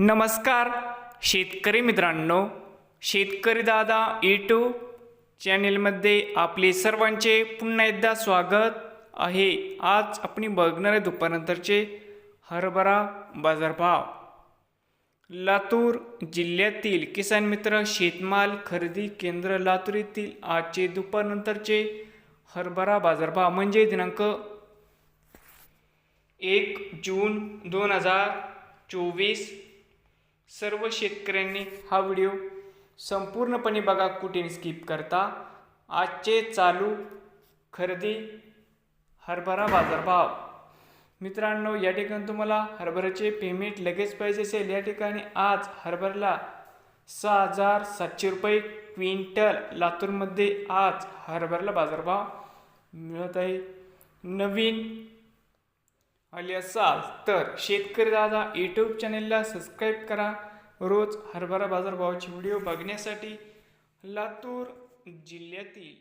नमस्कार शेतकरी मित्रांनो शेतकरी दादा यूट्यूब चॅनेलमध्ये आपले सर्वांचे पुन्हा एकदा स्वागत आहे. आज आपण बघणार आहे दुपारनंतरचे हरभरा बाजारभाव. लातूर जिल्ह्यातील किसान मित्र शेतमाल खरेदी केंद्र लातूर येथील आजचे दुपारनंतरचे हरभरा बाजारभाव म्हणजे दिनांक एक जून दोन हजार चोवीस सर्व शेतकऱ्यांनी हा व्हिडिओ संपूर्णपणे बघा कुठे स्किप करता. आजचे चालू खरेदी हरभरा बाजारभाव. मित्रांनो या ठिकाणी तुम्हाला हरभऱ्याचे पेमेंट लगेच पाहिजे असेल. या ठिकाणी आज हरभऱ्याला सहा हजार सातशे रुपये क्विंटल. लातूरमध्ये आज हरभऱ्याला बाजारभाव मिळत आहे. नवीन आले असाल तर शेतकरी दादा यूट्यूब चॅनेलला सबस्क्राईब करा. रोज हरभरा बाजारभावाचे व्हिडिओ बघण्यासाठी लातूर जिल्ह्यातील